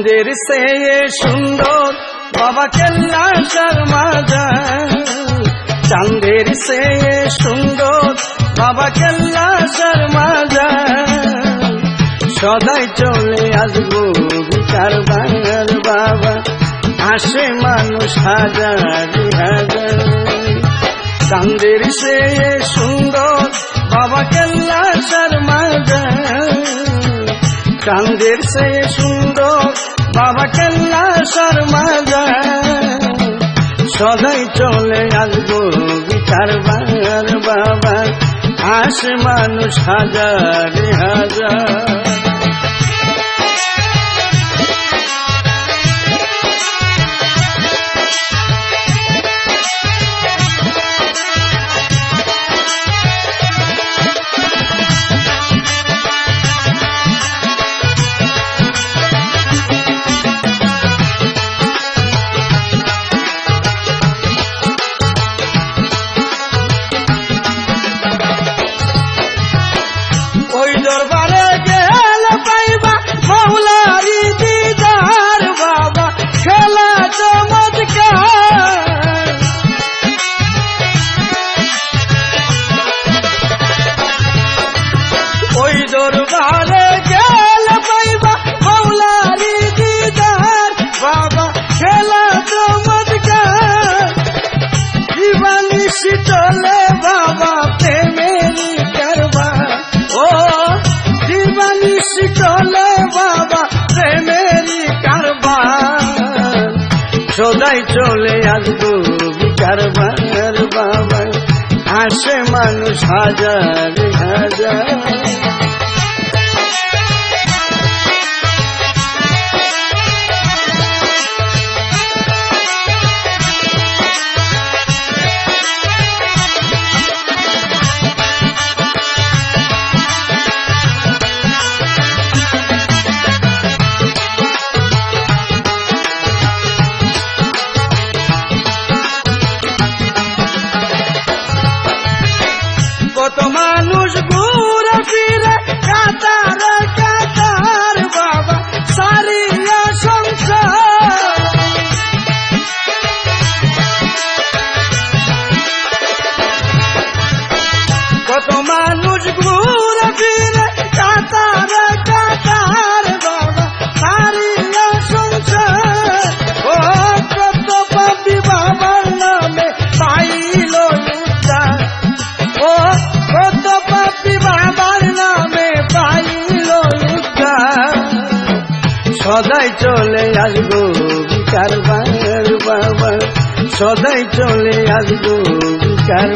চাঁদের সে সুন্দর। বাবা কেল্লা শর্মা যায়। চাঁদের সে সুন্দর। বাবা কেল্লা শর্মা যায়। সদাই চলে আসব বিচার বাংলার বাবা। আসে মানুষ হাজার হাজার। চাঁদের সে সুন্দর। বাবা কেল্লা শর্মা যায়। চাঁদের সে সুন্দর, বাবা কেল্লা শর্মা সদাই চলে আসব বিচার বাংলার বাবা। আসে মানুষ হাজার হাজার শীতলে বাবা প্রেমেরি করবা ও জীবনী শীতলে বাবা প্রেমেরি করবা সদাই চলে আসব কারবার বাবা। আসে মানুষ হাজার হাজার। nos cura, filha, catarã, catarã. আসব বিচার বাংলার বাবা। সদাই চলে আসব বিচার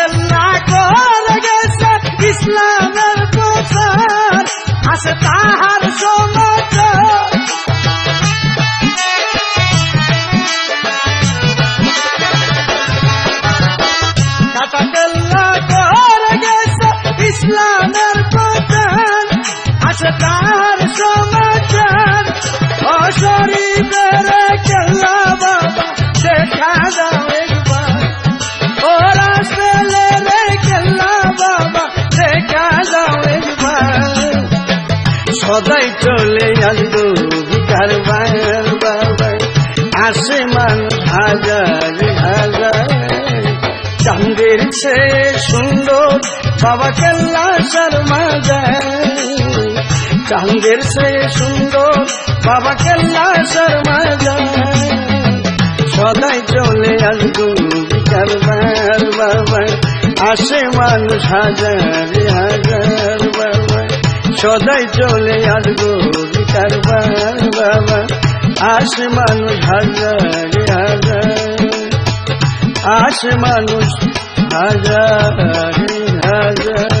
বাংলা করে গেছে ইসলামের প্রচার। আসে তাহার সমাচার। ইসলামের প্রচার। আসে তাহার সমাচার। অশরীফের হাজার হাজার। চাঁদের সে সুন্দর বাবা কেল্লা শর্মা যায় চাঁদের সুন্দর বাবা কেল্লা শর্মা যায় সদাই চলে আসব বাবা আসে মানুষ হাজার হাজার বাবা সদাই চলে আসব কারবার বাবা আসে মানুষ হাজার মানুষ হাজার হাজার।